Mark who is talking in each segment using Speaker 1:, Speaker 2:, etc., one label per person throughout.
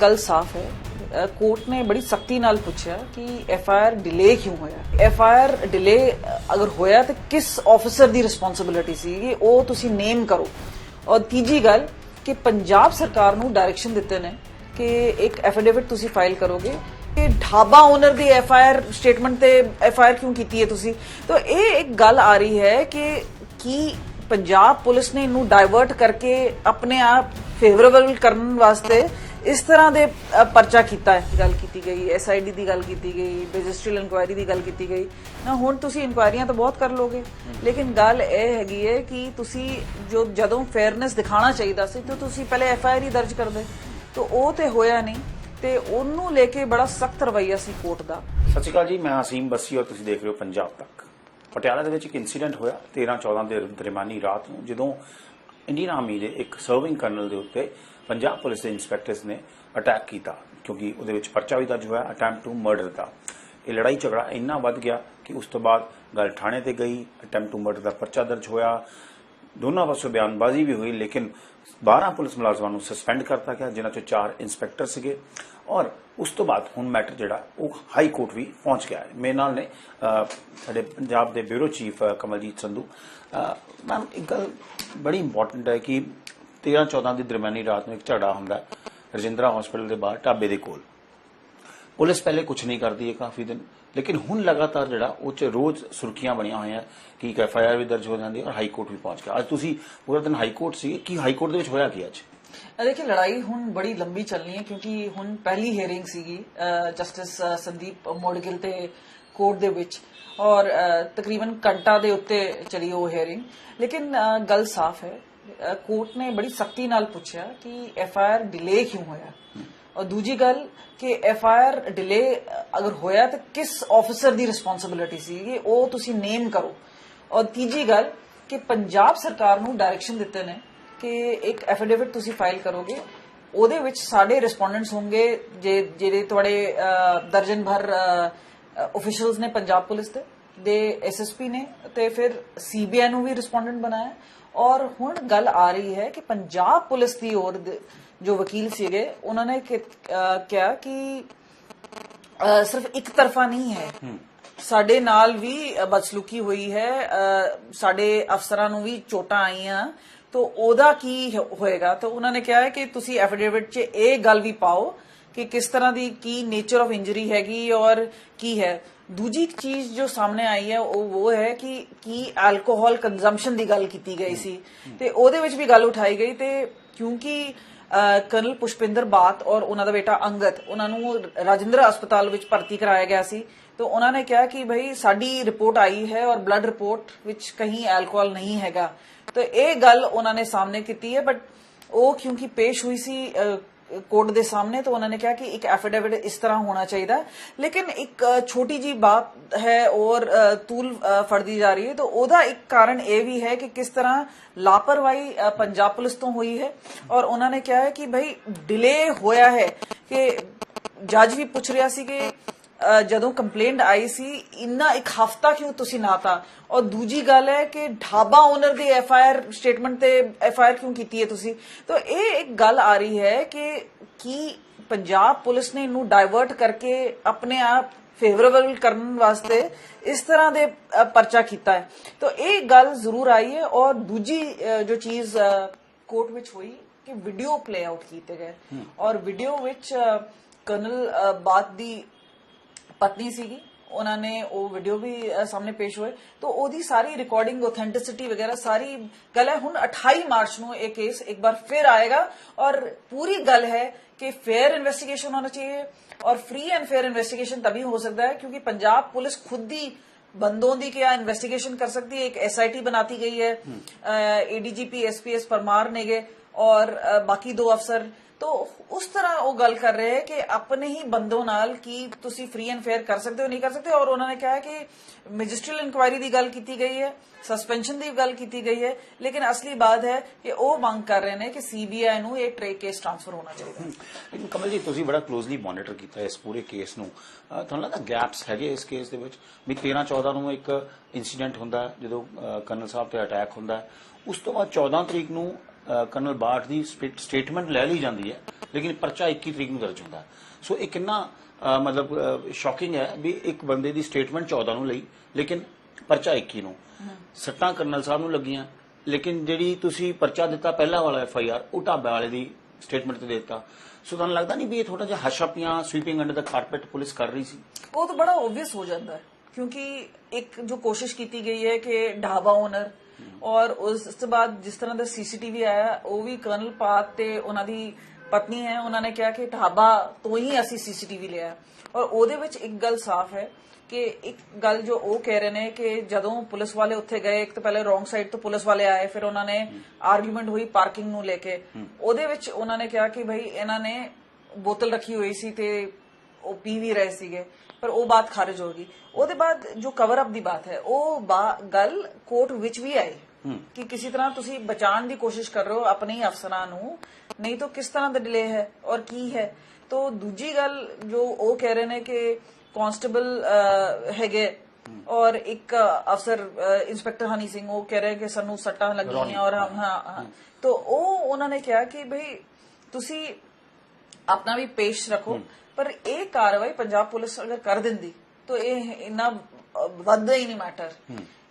Speaker 1: ਗੱਲ ਸਾਫ਼ ਹੈ। ਕੋਰਟ ਨੇ ਬੜੀ ਸਖਤੀ ਨਾਲ ਪੁੱਛਿਆ ਕਿ ਐਫ ਆਈ ਆਰ ਡਿਲੇ ਕਿਉਂ ਹੋਇਆ? ਐਫ ਆਈ ਆਰ ਡਿਲੇ ਅਗਰ ਹੋਇਆ ਤਾਂ ਕਿਸ ਆਫੀਸਰ ਦੀ ਰਿਸਪੌਂਸਿਬਿਲਿਟੀ ਸੀ? ਉਹ ਤੁਸੀਂ ਨੇਮ ਕਰੋ। ਔਰ ਤੀਜੀ ਗੱਲ ਕਿ ਪੰਜਾਬ ਸਰਕਾਰ ਨੂੰ ਡਾਇਰੈਕਸ਼ਨ ਦਿੱਤੇ ਨੇ ਕਿ ਇੱਕ ਐਫੀਡੇਵਿਟ ਤੁਸੀਂ ਫਾਈਲ ਕਰੋਗੇ ਕਿ ਢਾਬਾ ਓਨਰ ਦੀ ਐਫ ਆਈ ਆਰ ਸਟੇਟਮੈਂਟ ਤੇ ਐਫ ਆਈ ਆਰ ਕਿਉਂ ਕੀਤੀ ਹੈ ਤੁਸੀਂ? ਤਾਂ ਇਹ ਇੱਕ ਗੱਲ ਆ ਰਹੀ ਹੈ ਕਿ ਕੀ ਪੰਜਾਬ ਪੁਲਿਸ ਨੇ ਇਹਨੂੰ ਡਾਇਵਰਟ ਕਰਕੇ ਆਪਣੇ ਆਪ ਫੇਵਰੇਬਲ ਕਰਨ ਵਾਸਤੇ ਇਸ ਤਰ੍ਹਾਂ ਦੇ ਅ, ਪਰਚਾ ਕੀਤਾ ਹੈ ਗੱਲ ਕੀਤੀ ਗਈ ਐਸਆਈਡੀ ਦੀ ਗੱਲ ਕੀਤੀ ਗਈ ਰਜਿਸਟਰੀਅਲ ਇਨਕੁਆਇਰੀ ਦੀ ਗੱਲ ਕੀਤੀ ਗਈ। ਨਾ ਹੁਣ ਤੁਸੀਂ ਇਨਕੁਆਇਰੀਆਂ ਤਾਂ ਬਹੁਤ ਕਰ ਲੋਗੇ ਲੇਕਿਨ ਗੱਲ ਇਹ ਹੈਗੀ ਹੈ ਕਿ ਤੁਸੀਂ ਜੋ ਜਦੋਂ ਫੇਅਰਨੈਸ ਦਿਖਾਣਾ ਚਾਹੀਦਾ ਸੀ ਤਾਂ ਤੁਸੀਂ ਪਹਿਲੇ ਐਫਆਈਆਰ ਹੀ ਦਰਜ ਕਰਦੇ। ਤਾਂ ਉਹ ਤੇ ਹੋਇਆ ਨਹੀਂ ਤੇ ਉਹਨੂੰ ਲੈ ਕੇ ਬੜਾ ਸਖਤ ਰਵੱਈਆ ਸੀ ਕੋਰਟ ਦਾ।
Speaker 2: ਸਤਿ ਸ਼੍ਰੀ ਅਕਾਲ ਜੀ ਮੈਂ ਹਸੀਮ ਬੱਸੀ ਔਰ ਤੁਸੀਂ ਦੇਖ ਰਹੇ ਹੋ ਪੰਜਾਬ ਤੱਕ। ਪਟਿਆਲਾ ਦੇ ਵਿੱਚ ਇੱਕ ਇਨਸੀਡੈਂਟ ਹੋਇਆ 13 14 ਦੇ ਦਰਮਿਆਨੀ ਰਾਤ ਨੂੰ ਜਦੋਂ ਇੰਡੀਅਨ ਆਰਮੀ ਦੇ ਇੱਕ ਸਰਵਿੰਗ ਕਰਨਲ ਦੇ ਉੱਤੇ ਪੰਜਾਬ ਪੁਲਿਸ ਦੇ ਇੰਸਪੈਕਟਰਸ ਨੇ ਅਟੈਕ ਕੀਤਾ, ਕਿਉਂਕਿ ਉਹਦੇ ਵਿੱਚ ਪਰਚਾ ਵੀ ਦਰਜ ਹੋਇਆ ਅਟੈਂਪਟ ਟੂ ਮਰਡਰ ਦਾ। ਇਹ ਲੜਾਈ ਝਗੜਾ ਇੰਨਾ ਵੱਧ ਗਿਆ ਕਿ ਉਸ ਤੋਂ ਬਾਅਦ ਗੱਲ ਥਾਣੇ ਤੇ ਗਈ ਅਟੈਂਪਟ ਟੂ ਮਰਡਰ ਦਾ ਪਰਚਾ ਦਰਜ ਹੋਇਆ। ਦੋਨਾਂ ਪਾਸੋਂ ਬਿਆਨਬਾਜ਼ੀ ਵੀ ਹੋਈ, ਲੇਕਿਨ 12 ਪੁਲਿਸ ਮੁਲਾਜ਼ਮਾਂ ਨੂੰ ਸਸਪੈਂਡ ਕਰਤਾ ਗਿਆ, ਜਿਨ੍ਹਾਂ ਚੋਂ 4 ਇੰਸਪੈਕਟਰ ਸੀਗੇ। ਔਰ ਉਸ ਤੋਂ ਬਾਅਦ ਹੁਣ ਮੈਟਰ ਜਿਹੜਾ, ਉਹ ਹਾਈ ਕੋਰਟ ਵੀ ਪਹੁੰਚ ਗਿਆ। ਹੈ ਮੇਰੇ ਨਾਲ ਨੇ ਸਾਡੇ ਪੰਜਾਬ ਦੇ bureau chief Kamaljit Sandhu. Ma'am ਇੱਕ ਗੱਲ ਬੜੀ ਇੰਪੋਰਟੈਂਟ ਹੈ ਕਿ 13 14 ਦੀ ਦਰਮਿਆਨੀ ਰਾਤ ਨੂੰ ਇੱਕ ਝਗੜਾ ਹੁੰਦਾ ਰਜਿੰਦਰਾ ਹਸਪੀਟਲ ਦੇ ਬਾਹਰ ਢਾਬੇ ਦੇ ਕੋਲ। ਪੁਲਿਸ ਪਹਿਲੇ ਕੁਝ ਨਹੀਂ ਕਰਦੀ ਹੈ ਕਾਫੀ ਦਿਨ ਲੇਕਿਨ ਹੁਣ ਲਗਾਤਾਰ ਜਿਹੜਾ ਉਹ ਚ ਰੋਜ਼ ਸੁਰਖੀਆਂ ਬਣੀਆਂ ਹੋਈਆਂ ਕਿ ਇੱਕ ਐਫ ਆਈ ਆਰ ਵੀ ਦਰਜ ਹੋ ਜਾਂਦੀ ਔਰ ਹਾਈ ਕੋਰਟ ਵੀ ਪਹੁੰਚ ਗਿਆ। ਅੱਜ ਤੁਸੀਂ ਪੂਰਾ ਦਿਨ ਹਾਈ ਕੋਰਟ ਸੀ ਕੀ ਹਾਈ ਕੋਰਟ ਦੇ ਵਿੱਚ ਹੋਇਆ ਕੀ ਅੱਜ?
Speaker 1: ਅ, ਲੜਾਈ ਹੁਣ ਬੜੀ ਲੰਬੀ ਚੱਲਣੀ ਹੈ ਕਿਉਂਕਿ ਹੁਣ ਪਹਿਲੀ ਹੀਅਰਿੰਗ ਸੀਗੀ ਜਸਟਿਸ ਸੰਦੀਪ ਮੋਡਗਿਲ ਤੇ ਕੋਰਟ ਦੇ ਵਿੱਚ ਔਰ ਤਕਰੀਬਨ ਘੰਟਾ ਦੇ ਉੱਤੇ ਚਲੀ ਉਹ ਹੀਅਰਿੰਗ ਲੇਕਿਨ ਗੱਲ ਸਾਫ਼ ਹੈ ਕੋਰਟ ਨੇ ਬੜੀ ਸਖਤੀ ਨਾਲ ਪੁੱਛਿਆ ਕਿ ਐਫ ਆਈ ਆਰ ਡਿਲੇ ਕਿਉਂ ਹੋਇਆ? ਔਰ ਦੂਜੀ ਗੱਲ ਕਿ ਐਫ ਆਈ ਆਰ ਡਿਲੇ ਅਗਰ ਹੋਇਆ ਤਾਂ ਕਿਸ ਆਫੀਸਰ ਦੀ ਰਿਸਪੌਂਸਿਬਿਲਿਟੀ ਸੀ? ਉਹ ਤੁਸੀਂ ਨੇਮ ਕਰੋ। ਔਰ ਤੀਜੀ ਗੱਲ ਕਿ ਪੰਜਾਬ ਸਰਕਾਰ ਨੂੰ ਡਾਇਰੈਕਸ਼ਨ ਦਿੱਤੇ ਨੇ ਕਿ ਇੱਕ ਐਫੀਡੇਵਿਟ ਤੁਸੀਂ ਫਾਈਲ ਕਰੋਗੇ। ਉਹਦੇ ਵਿੱਚ ਸਾਡੇ ਰਿਸਪੋਂਡੈਂਟਸ ਹੋਣਗੇ, ਜੇ, ਜਿਹੜੇ ਤੁਹਾਡੇ ਦਰਜਨ ਭਰ ਅਫੀਸ਼ੀਅਲਸ ਨੇ ਪੰਜਾਬ ਪੁਲਿਸ ਦੇ ਦੇ ਐਸਐਸਪੀ ਨੇ ਤੇ ਫਿਰ ਸੀਬੀਆਈ ਨੂੰ ਵੀ ਰਿਸਪੋਂਡੈਂਟ ਬਣਾਇਆ। ਔਰ ਹੁਣ ਗੱਲ ਆ ਰਹੀ ਹੈ ਕਿ ਪੰਜਾਬ ਪੁਲਿਸ ਦੀ ਔਰ ਜੋ ਵਕੀਲ ਸੀਗੇ ਉਹਨਾਂ ਨੇ ਕਿਹਾ ਕਿ ਸਿਰਫ ਇੱਕ ਤਰਫਾ ਨਹੀਂ ਹੈ। ਸਾਡੇ ਨਾਲ ਵੀ ਬਦਸਲੂਕੀ ਹੋਈ ਹੈ ਸਾਡੇ ਅਫਸਰਾਂ ਨੂੰ ਵੀ ਚੋਟਾਂ ਆਈਆਂ ਤਾਂ ਉਹਦਾ ਕੀ ਹੋਏਗਾ? ਤਾਂ ਉਹਨਾਂ ਨੇ ਕਿਹਾ ਹੈ ਕਿ ਤੁਸੀਂ ਐਫੀਡੇਵਿਟ 'ਚ ਇਹ ਗੱਲ ਵੀ ਪਾਓ ਕਿ ਕਿਸ ਤਰ੍ਹਾਂ ਦੀ ਕੀ ਨੇਚਰ ਆਫ ਇੰਜਰੀ ਹੈਗੀ ਔਰ ਕੀ ਹੈ? ਦੂਜੀ ਚੀਜ਼ ਜੋ ਸਾਹਮਣੇ ਆਈ ਹੈ, ਉਹ ਉਹ ਹੈ ਕਿ ਕੀ ਐਲਕੋਹਲ ਕੰਜ਼ੰਪਸ਼ਨ ਦੀ ਗੱਲ ਕੀਤੀ ਗਈ ਸੀ। ਤੇ ਉਹਦੇ ਵਿੱਚ ਵੀ ਗੱਲ ਉਠਾਈ ਗਈ ਤੇ ਕਿਉਂਕਿ ਕਰਨਲ ਪੁਸ਼ਪਿੰਦਰ ਬਾਤ ਔਰ ਉਹਨਾਂ ਦਾ ਬੇਟਾ ਅੰਗਦ, ਉਹਨਾਂ ਨੂੰ ਰਾਜਿੰਦਰ ਹਸਪਤਾਲ ਵਿੱਚ ਭਰਤੀ ਕਰਾਇਆ ਗਿਆ ਸੀ। ਤਾਂ ਉਹਨਾਂ ਨੇ ਕਿਹਾ ਕਿ ਭਾਈ ਸਾਡੀ ਰਿਪੋਰਟ ਆਈ ਹੈ ਔਰ ਬਲੱਡ ਰਿਪੋਰਟ ਵਿੱਚ ਕहीं ਐਲਕੋਹਲ ਨਹੀਂ ਹੈਗਾ। ਤਾਂ ਇਹ ਗੱਲ ਉਹਨਾਂ ਨੇ ਸਾਹਮਣੇ ਕੀਤੀ ਹੈ ਬਟ ਉਹ ਕਿਉਂਕਿ ਪੇਸ਼ ਹੋਈ ਸੀ ਅ, ਕੋਰਟ ਦੇ ਸਾਹਮਣੇ ਤਾਂ ਉਹਨਾਂ ਨੇ ਕਿਹਾ ਕਿ ਇੱਕ ਐਫੀਡੇਵਿਟ ਇਸ ਤਰ੍ਹਾਂ ਹੋਣਾ ਚਾਹੀਦਾ ਹੈ। ਲੇਕਿਨ ਇੱਕ ਅ, ਛੋਟੀ ਜੀ ਬਾਤ ਹੈ ਔਰ ਅ, ਤੂਲ ਅ, ਫੜਦੀ ਜਾ ਰਹੀ ਹੈ ਤਾਂ ਉਹਦਾ ਇੱਕ ਕਾਰਨ ਇਹ ਵੀ ਹੈ ਕਿ ਕਿਸ ਤਰ੍ਹਾਂ ਲਾਪਰਵਾਹੀ ਅ, ਪੰਜਾਬ ਪੁਲਿਸ ਤੋਂ ਹੋਈ ਹੈ ਔਰ ਉਹਨਾਂ ਨੇ ਕਿਹਾ ਕਿ ਭਾਈ ਡਿਲੇ ਹੋਇਆ ਹੈ ਕਿ ਜੱਜ ਵੀ ਪੁੱਛ ਰਿਹਾ ਸੀ ਕਿ ਜਦੋਂ ਕੰਪਲੇਂਟ ਆਈ ਸੀ ਇੰਨਾ ਇੱਕ ਹਫਤਾ ਕਿਉਂ ਤੁਸੀਂ ਨਾਤਾ ਔਰ ਦੂਜੀ ਗੱਲ ਹੈ ਕਿ ਢਾਬਾ ਓਨਰ ਦੀ ਐਫ ਆਈ ਆਰ ਸਟੇਟਮੈਂਟ ਤੇ ਐਫ ਆਈ ਆਰ ਕਿਉਂ ਕੀਤੀ ਹੈ ਤੁਸੀਂ? ਤਾਂ ਇਹ ਇੱਕ ਗੱਲ ਆ ਰਹੀ ਹੈ ਕਿ ਕੀ ਪੰਜਾਬ ਪੁਲਿਸ ਨੇ ਇਹਨੂੰ ਡਾਇਵਰਟ ਕਰਕੇ ਆਪਣੇ ਆਪ ਫੇਵਰੇਬਲ ਕਰਨ ਵਾਸਤੇ ਇਸ ਤਰ੍ਹਾਂ ਦੇ ਪਰਚਾ ਕੀਤਾ ਹੈ? ਤਾਂ ਇਹ ਗੱਲ ਜ਼ਰੂਰ ਆਈ ਹੈ ਔਰ ਦੂਜੀ ਜੋ ਚੀਜ਼ ਕੋਰਟ ਵਿੱਚ ਹੋਈ ਕਿ ਵੀਡੀਓ ਪਲੇ ਆਊਟ ਕੀਤੇ ਗਏ। ਔਰ ਵੀਡੀਓ ਵਿੱਚ ਕਰਨਲ ਬਾਤ ਦੀ ਪਤਨੀ ਸੀਗੀ ਉਹਨਾਂ ਨੇ ਉਹ ਵੀਡੀਓ ਵੀ ਸਾਹਮਣੇ ਪੇਸ਼ ਹੋਏ। ਤੋ ਉਹਦੀ ਸਾਰੀ ਰਿਕਾਰਡਿੰਗ ਆਥੈਂਟਿਸਿਟੀ ਵਗੈਰਾ ਸਾਰੀ ਗੱਲ ਹੈ। ਹੁਣ 28 ਮਾਰਚ ਨੂੰ ਇਹ ਕੇਸ ਇੱਕ ਵਾਰ ਫਿਰ ਆਏਗਾ ਔਰ ਪੂਰੀ ਗੱਲ ਹੈ ਕਿ ਫੇਅਰ ਇਨਵੈਸਟੀਗੇਸ਼ਨ ਹੋਣਾ ਚਾਹੀਏ ਔਰ ਫ੍ਰੀ ਐਂਡ ਫੇਅਰ ਇਨਵੈਸਟੀਗੇਸ਼ਨ ਤਬੀ ਹੋ ਸਕਦਾ ਹੈ ਕਿਉਂਕਿ ਪੰਜਾਬ ਪੁਲਿਸ ਖੁਦ ਹੀ। बंदों की क्या इन्वेस्टिगेशन कर सकती है एक एसआईटी बनाती गई है एडीजीपी एसपीएस परमार ने गए और आ, बाकी दो अफसर ਤੋ ਉਸ ਤਰ੍ਹਾਂ ਉਹ ਗੱਲ ਕਰ ਰਹੇ ਹੈ ਕਿ ਆਪਣੇ ਹੀ ਬੰਦੋਂ ਨਾਲ ਕੀ ਤੁਸੀਂ ਫ੍ਰੀ ਐਂਡ ਫੇਅਰ ਕਰ ਸਕਦੇ ਹੋ ਨਹੀਂ ਕਰ ਸਕਦੇ? ਔਰ ਉਹਨਾਂ ਨੇ ਕਿਹਾ ਕਿ ਮੈਜਿਸਟਰੀਅਲ ਇਨਕੁਆਇਰੀ ਦੀ ਗੱਲ ਕੀਤੀ ਗਈ ਹੈ ਸਸਪੈਂਸ਼ਨ ਦੀ ਗੱਲ ਕੀਤੀ ਗਈ ਹੈ ਲੇਕਿਨ ਅਸਲੀ ਬਾਤ ਹੈ ਕਿ ਉਹ ਮੰਗ ਕਰ ਰਹੇ ਨੇ ਕਿ ਸੀਬੀਆਈ ਨੂੰ ਇਹ ਟ੍ਰੇ ਕੇਸ ਟ੍ਰਾਂਸਫਰ ਹੋਣਾ ਚਾਹੀਦਾ
Speaker 2: ਲੇਕਿਨ ਕਮਲ ਜੀ ਤੁਸੀਂ ਬੜਾ ਕਲੋਜ਼ਲੀ ਮੋਨੀਟਰ ਕੀਤਾ ਇਸ ਪੂਰੇ ਕੇਸ ਨੂੰ। ਤੁਹਾਨੂੰ ਲੱਗਦਾ ਗੈਪਸ ਹੈਗੇ ਇਸ ਕੇਸ ਦੇ ਵਿੱਚ? ਵੀ 13 14 ਨੂੰ ਇੱਕ ਇਨਸੀਡੈਂਟ ਹੁੰਦਾ ਹੈ, ਜਦੋਂ ਕਰਨਲ ਸਾਹਿਬ ਤੇ ਅਟੈਕ ਹੁੰਦਾ ਉਸ ਤੋਂ ਬਾਅਦ 14 ਤਰੀਕ ਨੂੰ ਕਰਨਲ ਬਾਠ ਦੀ ਸਟੇਟਮੈਂਟ ਲੈ ਲਈ ਜਾਂਦੀ ਹੈ, ਲੇਕਿਨ ਪਰਚਾ 21 ਤਰੀਕ ਨੂੰ ਦਰਜ ਹੁੰਦਾ ਸੋ ਇਹ ਕਿੰਨਾ ਮਤਲਬ ਸ਼ੌਕਿੰਗ ਹੈ ਵੀ ਇੱਕ ਬੰਦੇ ਦੀ ਸਟੇਟਮੈਂਟ 14 ਨੂੰ ਲਈ, ਲੇਕਿਨ ਪਰਚਾ 21 ਨੂੰ। ਸੱਟਾਂ ਕਰਨਲ ਸਾਹਿਬ ਨੂੰ ਲੱਗੀਆਂ, ਲੇਕਿਨ ਜਿਹੜੀ ਤੁਸੀਂ ਪਰਚਾ ਦਿੱਤਾ ਪਹਿਲਾ ਵਾਲਾ ਐਫ ਆਈ ਆਰ, ਉਹ ਢਾਬੇ ਵਾਲੇ ਦੀ ਸਟੇਟਮੈਂਟ ਤੇ ਦਿੱਤਾ। ਸੋ ਤੁਹਾਨੂੰ ਲੱਗਦਾ ਨਹੀਂ ਵੀ ਇਹ ਥੋੜਾ ਜਿਹਾ ਹਸ਼ਪੀਆਂ ਸਵੀਪਿੰਗ ਅੰਡਰ ਦਾ ਕਾਰਪੇਟ ਪੁਲਿਸ ਕਰ ਰਹੀ ਸੀ?
Speaker 1: ਉਹ ਤਾਂ ਬੜਾ ਓਬਵੀਅਸ ਹੋ ਜਾਂਦਾ ਹੈ, ਕਿਉਂਕਿ ਇੱਕ ਜੋ ਕੋਸ਼ਿਸ਼ ਕੀਤੀ ਗਈ ਹੈ ਕਿ ਢਾਬਾ ਓਨਰ ਔਰ ਉਸ ਤੋਂ ਬਾਅਦ ਜਿਸ ਤਰ੍ਹਾਂ ਦਾ ਸੀਸੀਟੀਵੀ ਆਇਆ, ਉਹ ਵੀ ਕਰਨਲ ਪਾਤ ਤੇ ਉਹਨਾਂ ਦੀ ਪਤਨੀ ਹੈ, ਉਹਨਾਂ ਨੇ ਕਿਹਾ ਕਿ ਢਾਬਾ ਤੋਂ ਹੀ ਅਸੀਂ ਸੀਸੀਟੀਵੀ ਲਿਆ ਔਰ ਉਹਦੇ ਵਿੱਚ ਇੱਕ ਗੱਲ ਸਾਫ਼ ਹੈ ਕਿ ਇੱਕ ਗੱਲ ਜੋ ਉਹ ਕਹਿ ਰਹੇ ਨੇ ਕਿ ਜਦੋਂ ਪੁਲਿਸ ਵਾਲੇ ਉੱਥੇ ਗਏ, ਇੱਕ ਤਾਂ ਪਹਿਲੇ ਰੋਂਗ ਸਾਈਡ ਤੋਂ ਪੁਲਿਸ ਵਾਲੇ ਆਏ, ਫਿਰ ਉਹਨਾਂ ਨੇ ਆਰਗੂਮੈਂਟ ਹੋਈ ਪਾਰਕਿੰਗ ਨੂੰ ਲੈ ਕੇ। ਉਹਦੇ ਵਿੱਚ ਉਹਨਾਂ ਨੇ ਕਿਹਾ ਕਿ ਭਾਈ ਇਹਨਾਂ ਨੇ ਬੋਤਲ ਰੱਖੀ ਹੋਈ ਸੀ ਤੇ ਉਹ ਪੀ ਵੀ ਰਹੇ ਸੀਗੇ। ਪਰ ਉਹ ਬਾਤ ਖਾਰਜ ਹੋ ਗਈ। ਉਹਦੇ ਬਾਅਦ ਜੋ ਕਵਰ ਅਪ ਦੀ ਬਾਤ ਹੈ ਉਹ ਗੱਲ ਕੋਰਟ ਵਿੱਚ ਵੀ ਆਈ ਕਿ ਕਿਸੇ ਤਰ੍ਹਾਂ ਤੁਸੀਂ ਬਚਾਉਣ ਦੀ ਕੋਸ਼ਿਸ਼ ਕਰ ਰਹੇ ਹੋ ਆਪਣੇ ਹੀ ਅਫਸਰਾਂ ਨੂੰ ਨਹੀਂ ਤਾਂ ਕਿਸ ਤਰ੍ਹਾਂ ਦਾ ਡਿਲੇ ਹੈ ਔਰ ਕੀ ਹੈ? ਤੋਂ ਦੂਜੀ ਗੱਲ ਜੋ ਉਹ ਕਹਿ ਰਹੇ ਨੇ ਕਿ ਕਾਂਸਟੇਬਲ ਹੈਗੇ ਔਰ ਇੱਕ ਅਫਸਰ ਇੰਸਪੈਕਟਰ ਹਨੀ ਸਿੰਘ ਉਹ ਕਹਿ ਰਹੇ ਕਿ ਸਾਨੂੰ ਸੱਟਾਂ ਲੱਗੀਆਂ ਔਰ ਹਾਂ ਤੋਂ ਉਹ ਉਹਨਾਂ ਨੇ ਕਿਹਾ ਕਿ ਭਈ ਤੁਸੀਂ ਆਪਣਾ ਵੀ ਪੇਸ਼ ਰੱਖੋ। ਪਰ ਇਹ ਕਾਰਵਾਈ ਪੰਜਾਬ ਪੁਲਿਸ ਅਗਰ ਕਰ ਦਿੰਦੀ ਤਾਂ ਇਹ ਇੰਨਾ ਵੱਧਦਾ ਹੀ ਨਹੀਂ ਮੈਟਰ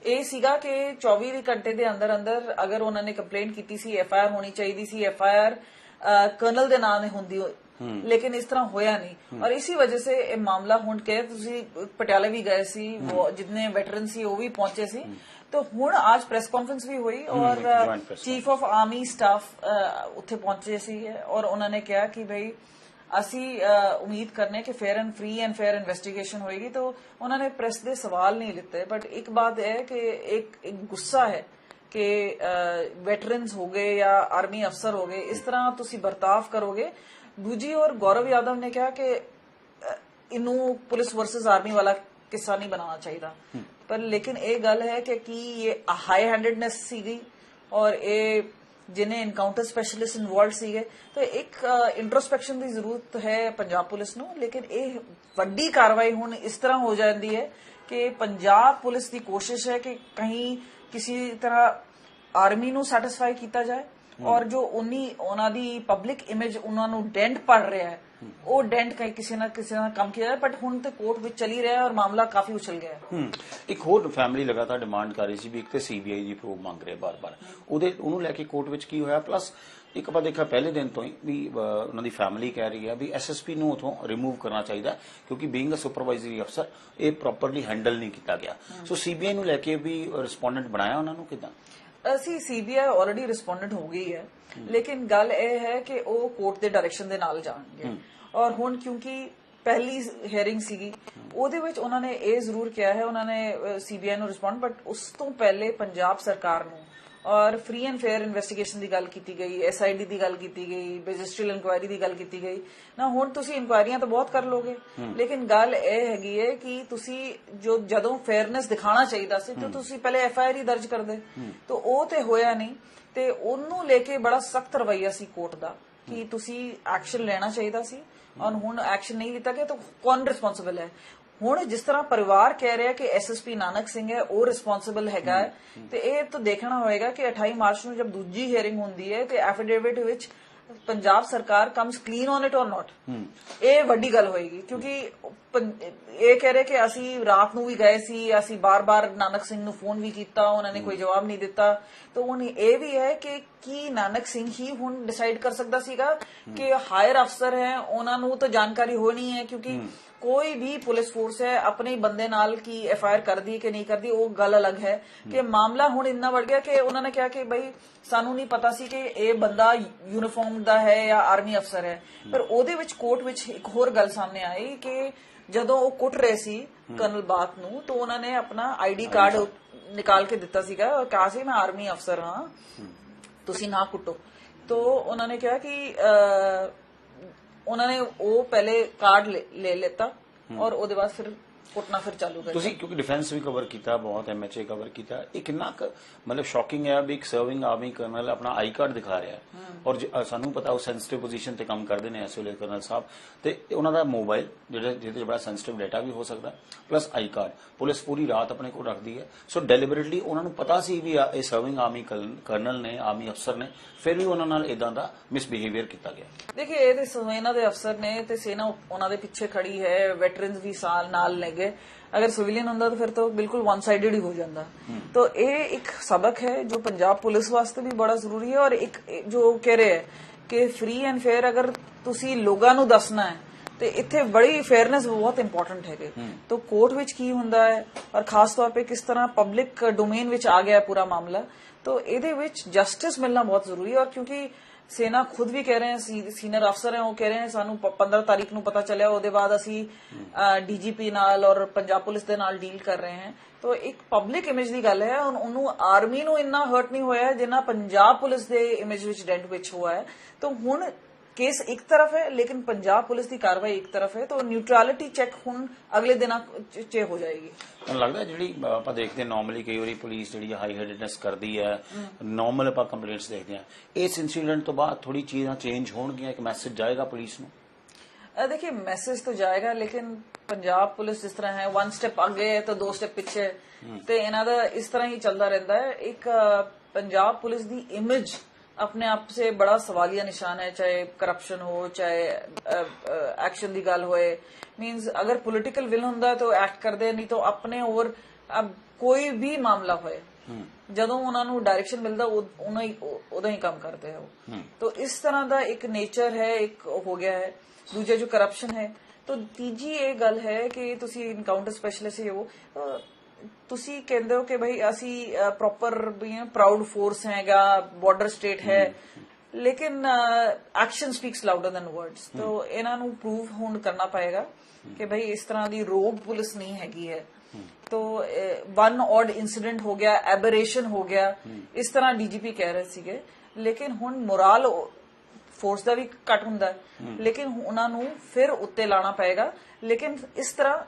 Speaker 1: ਇਹ ਸੀਗਾ ਕਿ 24 ਵੀ ਘੰਟੇ ਦੇ ਅੰਦਰ ਅੰਦਰ ਅਗਰ ਉਹਨਾਂ ਨੇ ਕੰਪਲੇਂਟ ਕੀਤੀ ਸੀ ਐਫ ਆਈ ਆਰ ਹੋਣੀ ਚਾਹੀਦੀ ਸੀ ਐਫ ਆਈ ਆਰ ਕਰਨਲ ਦੇ ਨਾਂ ਨੇ ਹੁੰਦੀ ਲੇਕਿਨ ਇਸ ਤਰ੍ਹਾਂ ਹੋਇਆ ਨਹੀਂ। ਔਰ ਇਸੇ ਵਜ੍ਹਾ ਸੇ ਇਹ ਮਾਮਲਾ ਹੁਣ ਕੇ ਤੁਸੀਂ ਪਟਿਆਲੇ ਵੀ ਗਏ ਸੀ ਉਹ ਜਿੰਨੇ ਵੈਟਰਨ ਸੀ ਉਹ ਵੀ ਪਹੁੰਚੇ ਸੀ। ਤਾਂ ਹੁਣ ਅੱਜ ਪ੍ਰੈਸ ਕਾਨਫਰੰਸ ਵੀ ਹੋਈ ਔਰ ਚੀਫ ਆਫ ਆਰਮੀ ਸਟਾਫ ਉੱਥੇ ਪਹੁੰਚੇ ਸੀ ਔਰ ਉਹਨਾਂ ਨੇ ਕਿਹਾ ਕਿ ਭਈ ਅਸੀਂ ਉਮੀਦ ਕਰਨੇ ਕਿ fair and free and fair investigation ਹੋਏਗੀ ਤਾਂ ਉਹਨਾਂ ਨੇ ਪ੍ਰੈਸ ਦੇ ਸਵਾਲ ਨਹੀਂ ਲਿੱਤੇ ਬਟ ਇੱਕ ਬਾਤ ਹੈ ਕਿ ਇੱਕ ਇੱਕ ਗੁੱਸਾ ਹੈ ਕਿ ਵੈਟਰਨਸ ਹੋ ਗਏ ਜਾਂ ਆਰਮੀ ਅਫਸਰ ਹੋ ਗਏ ਇਸ ਤਰ੍ਹਾਂ ਤੁਸੀਂ ਵਰਤਾਵ ਕਰੋਗੇ ਦੂਜੀ ਔਰ ਗੌਰਵ ਯਾਦਵ ਨੇ ਕਿਹਾ ਕਿ ਇਹਨੂੰ ਪੁਲਿਸ ਵਰਸਸ ਆਰਮੀ ਵਾਲਾ ਕਿੱਸਾ ਨਹੀਂ ਬਣਾਉਣਾ ਚਾਹੀਦਾ ਪਰ ਲੇਕਿਨ ਇਹ ਗੱਲ ਹੈ ਕਿ ਕੀ ਇਹ ਹਾਈ ਹੈਂਡedness ਸੀਗੀ ਔਰ ਇਹ ਜਿਨੇ ਐਨਕਾਊਂਟਰ ਸਪੈਸ਼ਲਿਸਟ ਇਨਵੋਲਡ ਸੀਗੇ ਤਾਂ ਇੱਕ ਇੰਟਰੋਸਪੈਕਸ਼ਨ ਦੀ ਜ਼ਰੂਰਤ ਹੈ ਪੰਜਾਬ ਪੁਲਿਸ ਨੂੰ ਲੇਕਿਨ ਇਹ ਵੱਡੀ ਕਾਰਵਾਈ ਹੁਣ ਇਸ ਤਰ੍ਹਾਂ ਹੋ ਜਾਂਦੀ ਹੈ ਕਿ ਪੰਜਾਬ ਪੁਲਿਸ ਦੀ ਕੋਸ਼ਿਸ਼ ਹੈ ਕਿ ਕहीं ਕਿਸੇ ਤਰ੍ਹਾਂ ਆਰਮੀ ਨੂੰ ਸੈਟੀਸਫਾਈ ਕੀਤਾ ਜਾਏ ਔਰ ਜੋ ਉਨੀ ਉਹਨਾਂ ਦੀ ਪਬਲਿਕ ਇਮੇਜ ਉਹਨਾਂ ਨੂੰ ਡੈਂਟ ਪੜ ਰਿਹਾ ਹੈ ਉਹ ਡੈਂਟ ਕहीं ਕਿਸੇ ਨਾ ਕਿਸੇ ਨਾਲ ਕੰਮ ਕੀਤਾ ਬਟ ਹੁਣ ਤੇ ਕੋਰਟ ਵਿੱਚ ਚਲੀ ਰਿਹਾ ਹੈ ਔਰ ਮਾਮਲਾ ਕਾਫੀ ਉਛਲ ਗਿਆ। ਹੈ
Speaker 2: ਇੱਕ ਹੋਰ ਫੈਮਿਲੀ ਲਗਾਤਾਰ ਡਿਮਾਂਡ ਕਰ ਰਹੀ ਸੀ ਵੀ ਇੱਕ ਤੇ ਸੀਬੀਆਈ ਦੀ ਪ੍ਰੂਫ ਮੰਗ ਰਹੇ ਬਾਰ-ਬਾਰ। ਉਹਦੇ ਉਹਨੂੰ ਲੈ ਕੇ ਕੋਰਟ ਵਿੱਚ ਕੀ ਹੋਇਆ? ਪਲੱਸ ਇੱਕ ਆਪਾਂ ਦੇਖਿਆ ਪਹਿਲੇ ਦਿਨ ਤੋਂ ਹੀ ਵੀ ਉਹਨਾਂ ਦੀ ਫੈਮਿਲੀ ਕਹਿ ਰਹੀ ਹੈ ਵੀ ਐਸਐਸਪੀ ਨੂੰ ਉਥੋਂ ਰਿਮੂਵ ਕਰਨਾ ਚਾਹੀਦਾ ਕਿਉਂਕਿ ਬੀਇੰਗ ਅ ਸੁਪਰਵਾਈਜ਼ਰੀ ਅਫਸਰ ਇਹ ਪ੍ਰੋਪਰਲੀ ਹੈਂਡਲ ਨਹੀਂ ਕੀਤਾ ਗਿਆ। ਸੋ ਸੀਬੀਆਈ ਨੂੰ ਲੈ ਕੇ ਵੀ ਰਿਸਪੋਂਡੈਂਟ ਬਣਾਇਆ ਉਹਨਾਂ ਨੂੰ ਕਿਦਾਂ?
Speaker 1: ਅਸੀਂ ਸੀਬੀਆਈ ਆਲਰੇਡੀ ਰਿਸਪੋਂਡੈਂਟ ਹੋ ਗਈ ਹੈ। ਲੇਕਿਨ ਗੱਲ ਇਹ ਹੈ ਕਿ ਉਹ ਕੋਰਟ ਦੇ ਡਾਇਰੈਕਸ਼ਨ ਦੇ ਨਾਲ ਜਾਣਗੇ। ਔਰ ਹੁਣ ਕਿਉਂਕਿ ਪਹਿਲੀ ਹੀਅਰਿੰਗ ਸੀਗੀ ਉਹਦੇ ਵਿੱਚ ਉਹਨਾਂ ਨੇ ਇਹ ਜ਼ਰੂਰ ਕਿਹਾ ਹੈ ਉਹਨਾਂ ਨੇ ਸੀਬੀਆਈ ਨੂੰ ਰਿਸਪੌਂਡ ਬਟ ਉਸ ਤੋਂ ਪਹਿਲੇ ਪੰਜਾਬ ਸਰਕਾਰ ਨੂੰ ਔਰ ਫ੍ਰੀ ਐਂਡ ਫੇਅਰ ਇਨਵੈਸਟੀਗੇਸ਼ਨ ਦੀ ਗੱਲ ਕੀਤੀ ਗਈ ਐਸਆਈਡੀ ਦੀ ਗੱਲ ਕੀਤੀ ਗਈ ਮੈਜਿਸਟਰੀਅਲ ਇਨਕੁਆਇਰੀ ਦੀ ਗੱਲ ਕੀਤੀ ਗਈ। ਨਾ ਹੁਣ ਤੁਸੀਂ ਇਨਕੁਆਇਰੀਆਂ ਤਾਂ ਬਹੁਤ ਕਰ ਲੋਗੇ ਲੇਕਿਨ ਗੱਲ ਇਹ ਹੈਗੀ ਹੈ ਕਿ ਤੁਸੀਂ ਜੋ ਜਦੋਂ ਫੇਅਰਨੈਸ ਦਿਖਾਣਾ ਚਾਹੀਦਾ ਸੀ ਤਾਂ ਤੁਸੀਂ ਪਹਿਲੇ ਐਫਆਈਆਰ ਹੀ ਦਰਜ ਕਰਦੇ। ਤਾਂ ਉਹ ਤੇ ਹੋਇਆ ਨਹੀਂ ਤੇ ਉਹਨੂੰ ਲੈ ਕੇ ਬੜਾ ਸਖਤ ਰਵੱਈਆ ਸੀ ਕੋਰਟ ਦਾ ਕਿ ਤੁਸੀਂ ਐਕਸ਼ਨ ਲੈਣਾ ਚਾਹੀਦਾ ਸੀ। ਔਰ ਹੁਣ ਐਕਸ਼ਨ ਨਹੀਂ ਲਿੱਤਾ ਗਿਆ ਤਾਂ ਕੌਣ ਰਿਸਪੌਂਸਿਬਲ ਹੈ? ਹੁਣ ਜਿਸ ਤਰ੍ਹਾਂ ਪਰਿਵਾਰ ਕਹਿ ਰਿਹਾ ਕਿ ਐਸਐਸਪੀ ਨਾਨਕ ਸਿੰਘ ਹੈ ਉਹ ਰਿਸਪੌਂਸਿਬਲ ਹੈਗਾ ਤੇ ਇਹ ਤਾਂ ਦੇਖਣਾ ਹੋਏਗਾ ਕਿ 28 ਮਾਰਚ ਨੂੰ ਜਦ ਦੂਜੀ ਹੀਅਰਿੰਗ ਹੁੰਦੀ ਹੈ ਤੇ ਐਫੀਡੇਵਿਟ ਵਿੱਚ ਪੰਜਾਬ ਸਰਕਾਰ comes clean on it or not ਇਹ ਵੱਡੀ ਗੱਲ ਹੋਏਗੀ ਕਿਉਂਕਿ ਇਹ ਕਹਿ ਰਹੇ ਕਿ ਅਸੀਂ ਰਾਤ ਨੂੰ ਵੀ ਗਏ ਸੀ ਅਸੀਂ ਬਾਰ-ਬਾਰ ਨਾਨਕ ਸਿੰਘ ਨੂੰ ਫੋਨ ਵੀ ਕੀਤਾ ਉਹਨਾਂ ਨੇ ਕੋਈ ਜਵਾਬ ਨਹੀਂ ਦਿੱਤਾ। ਤਾਂ ਹੁਣ ਇਹ ਵੀ ਹੈ ਕਿ ਕੀ ਨਾਨਕ ਸਿੰਘ ਹੀ ਹੁਣ ਡਿਸਾਈਡ ਕਰ ਸਕਦਾ ਸੀਗਾ ਕਿ ਹਾਇਰ ਅਫਸਰ ਹੈ ਉਹਨਾਂ ਨੂੰ ਤਾਂ ਜਾਣਕਾਰੀ ਹੋਣੀ ਹੈ ਕਿਉਂਕਿ ਕੋਈ ਵੀ ਪੁਲਿਸ ਫੋਰਸ ਹੈ ਆਪਣੇ ਬੰਦੇ ਨਾਲ ਕੀ ਐਫ ਆਈ ਆਰ ਕਰਦੀ ਹੈ ਕਿ ਨਹੀਂ ਕਰਦੀ ਉਹ ਗੱਲ ਅਲੱਗ ਹੈ ਕਿ ਮਾਮਲਾ ਹੁਣ ਇੰਨਾ ਵੱਡ ਗਿਆ ਕਿ ਉਹਨਾਂ ਨੇ ਕਿਹਾ ਕਿ ਬਈ ਸਾਨੂੰ ਨਹੀਂ ਪਤਾ ਸੀ ਕਿ ਇਹ ਬੰਦਾ ਯੂਨੀਫਾਰਮ ਦਾ ਹੈ ਜਾਂ ਆਰਮੀ ਅਫਸਰ ਹੈ। ਪਰ ਉਹਦੇ ਵਿੱਚ ਕੋਰਟ ਵਿੱਚ ਇੱਕ ਹੋਰ ਗੱਲ ਸਾਹਮਣੇ ਆਈ ਕਿ ਜਦੋਂ ਉਹ ਕੁੱਟ ਰਹੇ ਸੀ ਕਰਨਲ ਬਾਤ ਨੂੰ ਤਾਂ ਉਹਨਾਂ ਨੇ ਆਪਣਾ ਆਈਡੀ ਕਾਰਡ ਨਿਕਾਲ ਕੇ ਦਿੱਤਾ ਸੀਗਾ ਔਰ ਕਿਹਾ ਸੀ ਮੈਂ ਆਰਮੀ ਅਫਸਰ ਹਾਂ ਤੁਸੀਂ ਨਾ ਕੁੱਟੋ। ਤਾਂ ਉਹਨਾਂ ਨੇ ਕਿਹਾ ਕਿ ਉਹਨਾਂ ਨੇ ਉਹ ਪਹਿਲੇ ਕਾਰਡ ਲੈ ਲੈਤਾ ਔਰ ਉਹਦੇ ਬਾਅਦ ਫਿਰ ਕੁੱਟਣਾ ਫਿਰ ਚਾਲੂ ਕਰ
Speaker 2: ਤੁਸੀਂ ਕਿਉਂਕਿ ਡਿਫੈਂਸ ਵੀ ਕਵਰ ਕੀਤਾ ਬਹੁਤ ਐਮਐਚਏ ਕਵਰ ਕੀਤਾ ਇਹ ਕਿੰਨਾ ਮਤਲਬ ਸ਼ੌਕਿੰਗ ਹੈ ਵੀ ਇੱਕ ਸਰਵਿੰਗ ਆਰਮੀ ਕਰਨਲ ਆਪਣਾ ਆਈ ਕਾਰਡ ਦਿਖਾ ਰਿਹਾ। ਔਰ ਸਾਨੂੰ ਪਤਾ ਉਹ ਸੈਂਸਿਟਿਵ ਪੋਜੀਸ਼ਨ ਤੇ ਕੰਮ ਕਰਦੇ ਨੇ ਇਸ ਵੇਲੇ ਕਰਨਲ ਸਾਹਿਬ। ਤੇ ਉਹਨਾਂ ਦਾ ਮੋਬਾਈਲ ਜਿਹੜਾ ਜਿਹਦੇ ਬੜਾ ਸੈਂਸਿਟਿਵ ਡਾਟਾ ਵੀ ਹੋ ਸਕਦਾ ਪਲੱਸ ਆਈ ਕਾਰਡ ਪੁਲਿਸ ਪੂਰੀ ਰਾਤ ਆਪਣੇ ਕੋਲ ਰੱਖਦੀ ਹੈ। ਸੋ ਡੈਲੀਬਰੇਟਲੀ ਉਹਨਾਂ ਨੂੰ ਪਤਾ ਸੀ ਵੀ ਇਹ ਸਰਵਿੰਗ ਆਰਮੀ ਕਰਨਲ ਨੇ ਆਰਮੀ ਅਫਸਰ ਨੇ ਫਿਰ ਵੀ ਉਹਨਾਂ ਨਾਲ ਇਦਾਂ ਦਾ ਮਿਸਬਿਹੇਵੀਅਰ ਕੀਤਾ ਗਿਆ।
Speaker 1: ਦੇਖिए ਇਹਦੇ ਸੇਨਾ ਦੇ ਅਫਸਰ ਨੇ ਤੇ ਸੇਨਾ ਉਹਨਾਂ ਦੇ ਪਿੱਛੇ ਖੜੀ ਹੈ ਵੈਟਰਨਸ ਵੀ ਸਾਲ ਨਾਲ ਲੈਗੇ ਅਗਰ ਸਿਵਿਲੀਅਨ ਹੁੰਦਾ ਤਾਂ ਫਿਰ ਤਾਂ ਬਿਲਕੁਲ ਵਨ ਸਾਈਡਡ ਹੀ ਹੋ ਜਾਂਦਾ। ਤਾਂ ਇਹ ਇੱਕ ਸਬਕ ਹੈ ਜੋ ਪੰਜਾਬ ਪੁਲਿਸ ਵਾਸਤੇ ਵੀ ਬੜਾ ਜ਼ਰੂਰੀ ਹੈ ਔਰ ਇੱਕ ਜੋ ਕਹਿ ਰਹੇ ਹੈ ਕਿ ਫ੍ਰੀ ਐਂਡ ਫੇਅਰ ਅਗਰ ਤੁਸੀਂ ਲੋਕਾਂ ਨੂੰ ਦੱਸਣਾ ਹੈ ਤੇ ਇੱਥੇ ਬੜੀ ਫੇਅਰਨੈਸ ਬਹੁਤ ਇੰਪੋਰਟੈਂਟ ਹੈਗੇ। ਤਾਂ ਕੋਰਟ ਵਿੱਚ ਕੀ ਹੁੰਦਾ ਹੈ ਔਰ ਖਾਸ ਤੌਰ ਤੇ ਕਿਸ ਤਰ੍ਹਾਂ ਪਬਲਿਕ ਡੋਮੇਨ ਵਿੱਚ ਆ ਗਿਆ ਹੈ ਪੂਰਾ ਮਾਮਲਾ ਤਾਂ ਇਹਦੇ ਵਿੱਚ ਜਸਟਿਸ ਮਿਲਣਾ ਬਹੁਤ ਜ਼ਰੂਰੀ ਹੈ ਔਰ ਕਿਉਂਕਿ ਸੇਨਾ ਖੁਦ ਵੀ ਕਹਿ ਰਹੇ ਹੈ ਸੀਨੀਅਰ ਅਫਸਰ ਹੈ, ਉਹ ਕਹਿ ਰਹੇ ਹੈ ਸਾਨੂੰ ਪ- 15 ਤਾਰੀਖ ਨੂੰ ਪਤਾ ਚੱਲਿਆ, ਉਹਦੇ ਬਾਅਦ ਅਸੀਂ ਡੀਜੀਪੀ ਨਾਲ ਔਰ ਪੰਜਾਬ ਪੁਲਿਸ ਦੇ ਨਾਲ ਡੀਲ ਕਰ ਰਹੇ ਹਾਂ। ਤੋ ਇੱਕ ਪਬਲਿਕ ਇਮੇਜ ਦੀ ਗੱਲ ਹੈ ਹੁਣ ਉਹਨੂੰ ਆਰਮੀ ਨੂੰ ਇੰਨਾ ਹਰਟ ਨਹੀਂ ਹੋਇਆ ਹੈ ਜਿੰਨਾ ਪੰਜਾਬ ਪੁਲਿਸ ਦੇ ਇਮੇਜ ਵਿੱਚ ਡੈਂਟ ਵਿੱਚ ਹੋਇਆ ਹੈ। ਤੋ ਹੁਣ ਕੇਸ ਇੱਕ ਤਰਫ ਹੈ ਲੇਕਿਨ ਪੰਜਾਬ ਪੁਲਿਸ ਦੀ ਕਾਰਵਾਈ ਇੱਕ ਤਰਫ ਹੈ ਤਾਂ ਨਿਊਟਰਲਿਟੀ ਚੈੱਕ ਹੁਣ ਅਗਲੇ ਦਿਨਾਂ 'ਚ 'ਚ ਹੋ ਜਾਏਗੀ
Speaker 2: ਮੈਨੂੰ ਲੱਗਦਾ ਜਿਹੜੀ ਅ, ਆਪਾਂ ਦੇਖਦੇ ਹਾਂ ਨਾਰਮਲੀ ਕਈ ਵਾਰੀ ਪੁਲਿਸ ਜਿਹੜੀ ਹਾਈ ਹੈਡedness ਕਰਦੀ ਹੈ ਨਾਰਮਲ ਆਪਾਂ ਕੰਪਲੇਂਟਸ ਦੇਖਦੇ ਹਾਂ ਇਸ ਇਨਸੀਡੈਂਟ ਤੋਂ ਬਾਅਦ ਥੋੜੀ ਚੀਜ਼ਾਂ ਚੇਂਜ ਹੋਣਗੀਆਂ ਇੱਕ ਮੈਸੇਜ ਜਾਏਗਾ ਪੁਲਿਸ ਨੂੰ
Speaker 1: अ, देखिए मैसेज तो जाएगा लेकिन ਪੰਜਾਬ ਪੁਲਿਸ ਜਿਸ ਤਰ੍ਹਾਂ ਹੈ ਵਨ ਸਟੈਪ ਅੱਗੇ ਹੈ ਤਾਂ ਦੋ ਸਟੈਪ ਪਿੱਛੇ ਹੈ ਤੇ ਇਹਨਾਂ ਦਾ ਇਸ ਤਰ੍ਹਾਂ ਹੀ ਚੱਲਦਾ ਰਹਿੰਦਾ ਹੈ ਇੱਕ ਅ, ਪੰਜਾਬ ਪੁਲਿਸ ਦੀ ਇਮੇਜ अपने आप से बड़ा सवालिया निशान है चाहे करप्शन हो चाहे एक्शन ਦੀ ਗੱਲ ਹੋਏ ਮੀਨਸ ਅਗਰ ਪੋਲਿਟੀਕਲ ਵਿਲ ਹੁੰਦਾ ਤਾਂ ਐਕਟ ਕਰਦੇ ਨਹੀਂ ਤਾਂ ਆਪਣੇ ਹੋਰ ਅਬ ਕੋਈ ਵੀ ਮਾਮਲਾ ਹੋਏ ਜਦੋਂ ਉਹਨਾਂ ਨੂੰ ਡਾਇਰੈਕਸ਼ਨ ਮਿਲਦਾ ਉਹ- ਉਹਨਾਂ ਹੀ ਉਹ- ਉਹਦਾ ਹੀ ਕੰਮ ਕਰਦੇ ਹੈ ਉਹ ਤਾਂ ਇਸ ਤਰ੍ਹਾਂ ਦਾ ਇੱਕ ਨੇਚਰ ਹੈ ਇੱਕ ਹੋ ਗਿਆ ਹੈ ਦੂਜਾ ਜੋ ਕਰਪਸ਼ਨ ਹੈ ਤਾਂ ਤੀਜੀ ਇਹ ਗੱਲ ਹੈ ਕਿ ਤੁਸੀਂ ਇਨਕਾਊਂਟਰ ਸਪੈਸ਼ਲਿਸਟ ਹੀ ਹੋ ਅਹ, ਤੁਸੀਂ ਕਹਿੰਦੇ ਹੋ ਕਿ ਭਾਈ ਅਸੀਂ ਪ੍ਰੋਪਰ ਵੀ ਪ੍ਰਾਊਡ ਫੋਰਸ ਹੈਗਾ ਬਾਰਡਰ ਸਟੇਟ ਹੈ ਲੇਕਿਨ action speaks louder than words ਤਾਂ ਇਹਨਾਂ ਨੂੰ ਪ੍ਰੂਵ ਹੁਣ ਕਰਨਾ ਪਏਗਾ ਕਿ ਭਾਈ ਇਸ ਤਰ੍ਹਾਂ ਦੀ ਰੋਗ ਪੁਲਿਸ ਨਹੀਂ ਹੈਗੀ ਹੈ तो वन ऑड इंसिडेंट हो गया एबरेशन हो गया ਇਸ ਤਰ੍ਹਾਂ ਡੀਜੀਪੀ ਕਹਿ ਰਹੇ ਸੀਗੇ ਲੇਕਿਨ ਹੁਣ ਮੋਰਲ ਫੋਰਸ ਦਾ ਵੀ ਘਟ ਹੁੰਦਾ ਹੈ ਲੇਕਿਨ ਉਹਨਾਂ ਨੂੰ ਫਿਰ ਉੱਤੇ ਲਾਣਾ ਪਏਗਾ ਲੇਕਿਨ ਇਸ ਤਰ੍ਹਾਂ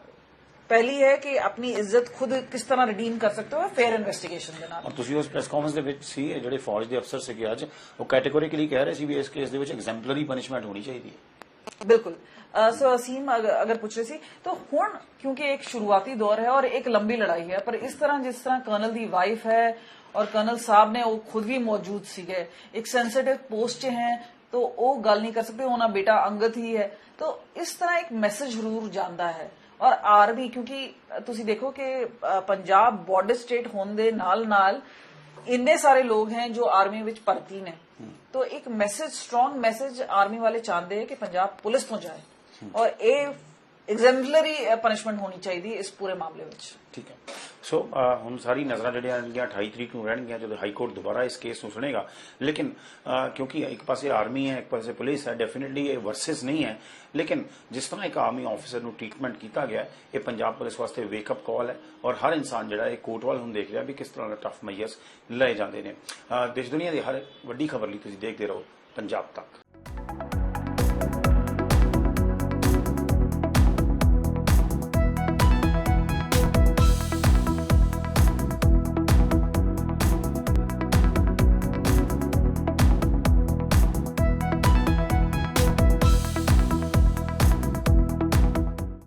Speaker 1: ਪਹਿਲੀ ਹੈ ਕਿ ਆਪਣੀ ਇੱਜ਼ਤ ਖੁਦ ਕਿਸ ਤਰ੍ਹਾਂ ਰਿਡੀਮ ਕਰ ਸਕਦੇ ਹੋ ਫੇਅਰ ਇਨਵੈਸਟੀਗੇਸ਼ਨ ਦੇ ਨਾਲ
Speaker 2: ਔਰ ਤੁਸੀਂ ਉਸ ਪ੍ਰੈਸ ਕਾਨਫਰੰਸ ਦੇ ਵਿੱਚ ਸੀ ਜਿਹੜੇ ਫੌਜ ਦੇ ਅਫਸਰ ਸੀਗੇ ਅੱਜ ਉਹ ਕੈਟੇਗੋਰੀਕਲੀ ਕਹਿ ਰਹੇ ਸੀ ਵੀ ਇਸ ਕੇਸ ਦੇ ਵਿੱਚ ਐਗਜ਼ੈਂਪਲਰੀ ਪਨਿਸ਼ਮੈਂਟ ਹੋਣੀ ਚਾਹੀਦੀ ਹੈ
Speaker 1: ਬਿਲਕੁਲ ਸੋ ਅਸੀਮ ਅਗਰ ਪੁੱਛ ਰਹੇ ਸੀ ਤਾਂ ਹੁਣ ਕਿਉਂਕਿ ਇੱਕ ਸ਼ੁਰੂਆਤੀ ਦੌਰ ਹੈ ਔਰ ਇੱਕ ਲੰਬੀ ਲੜਾਈ ਹੈ ਪਰ ਇਸ ਤਰ੍ਹਾਂ ਜਿਸ ਤਰ੍ਹਾਂ ਕਰਨਲ ਦੀ ਵਾਈਫ ਹੈ ਔਰ ਕਰਨਲ ਸਾਹਿਬ ਨੇ ਉਹ ਖੁਦ ਵੀ ਮੌਜੂਦ ਸੀਗੇ ਇੱਕ ਸੈਂਸਿਟਿਵ ਪੋਸਟ 'ਚ ਹੈ ਤਾਂ ਉਹ ਗੱਲ ਨਹੀਂ ਕਰ ਸਕਦੇ ਉਹਨਾਂ ਬੇਟਾ ਅੰਗਤ ਹੀ ਹੈ ਤਾਂ ਇਸ ਤਰ੍ਹਾਂ ਇੱਕ ਮੈਸੇਜ ਜ਼ਰੂਰ ਜਾਂਦਾ ਹੈ ਔਰ ਆਰਮੀ ਕਿਉਂਕਿ ਤੁਸੀਂ ਦੇਖੋ ਕਿ ਪੰਜਾਬ ਬਾਰਡਰ ਸਟੇਟ ਹੋਣ ਦੇ ਨਾਲ ਨਾਲ ਇੰਨੇ ਸਾਰੇ ਲੋਕ ਹਨ ਜੋ ਆਰਮੀ ਵਿੱਚ ਭਰਤੀ ਨੇ। ਤੋ ਇੱਕ ਮੈਸੇਜ ਸਟਰੋਂਗ ਮੈਸੇਜ ਆਰਮੀ ਵਾਲੇ ਚਾਹੁੰਦੇ ਹੈ ਕਿ ਪੰਜਾਬ ਪੁਲਿਸ ਪਹੁੰਚਾਏ ਔਰ ਇਹ ਐਗਜ਼ੈਂਪਲਰੀ ਪਨਿਸ਼ਮੈਂਟ ਹੋਣੀ ਚਾਹੀਦੀ ਇਸ ਪੂਰੇ ਮਾਮਲੇ ਵਿੱਚ।
Speaker 2: ਠੀਕ ਹੈ। ਸੋ ਹੁਣ ਸਾਰੀ ਨਜ਼ਰਾਂ ਜਿਹੜੀਆਂ ਆਣਗੀਆਂ 28 ਤਰੀਕ ਨੂੰ ਰਹਿਣਗੀਆਂ ਜਦੋਂ ਹਾਈ ਕੋਰਟ ਦੁਬਾਰਾ ਇਸ ਕੇਸ ਨੂੰ ਸੁਣੇਗਾ ਲੇਕਿਨ ਕਿਉਂਕਿ ਇੱਕ ਪਾਸੇ ਆਰਮੀ ਹੈ ਇੱਕ ਪਾਸੇ ਪੁਲਿਸ ਹੈ ਡੈਫੀਨਿਟਲੀ ਇਹ ਵਰਸਸ ਨਹੀਂ ਹੈ ਲੇਕਿਨ ਜਿਸ ਤਰ੍ਹਾਂ ਇੱਕ ਆਰਮੀ ਆਫੀਸਰ ਨੂੰ ਟ੍ਰੀਟਮੈਂਟ ਕੀਤਾ ਗਿਆ ਇਹ ਪੰਜਾਬ ਪੁਲਿਸ ਵਾਸਤੇ ਵੇਕ ਅਪ ਕਾਲ ਹੈ ਔਰ ਹਰ ਇਨਸਾਨ ਜਿਹੜਾ ਇਹ ਕੋਰਟ ਵੱਲ ਹੁਣ ਦੇਖ ਰਿਹਾ ਵੀ ਕਿਸ ਤਰ੍ਹਾਂ ਦਾ ਟਫ ਮਈਅਸ ਲਏ ਜਾਂਦੇ ਨੇ ਦੇਸ਼ ਦੁਨੀਆ ਦੀ ਹਰ ਵੱਡੀ ਖਬਰ ਲਈ ਤੁਸੀਂ ਦੇਖਦੇ ਰਹੋ ਪੰਜਾਬ ਤੱਕ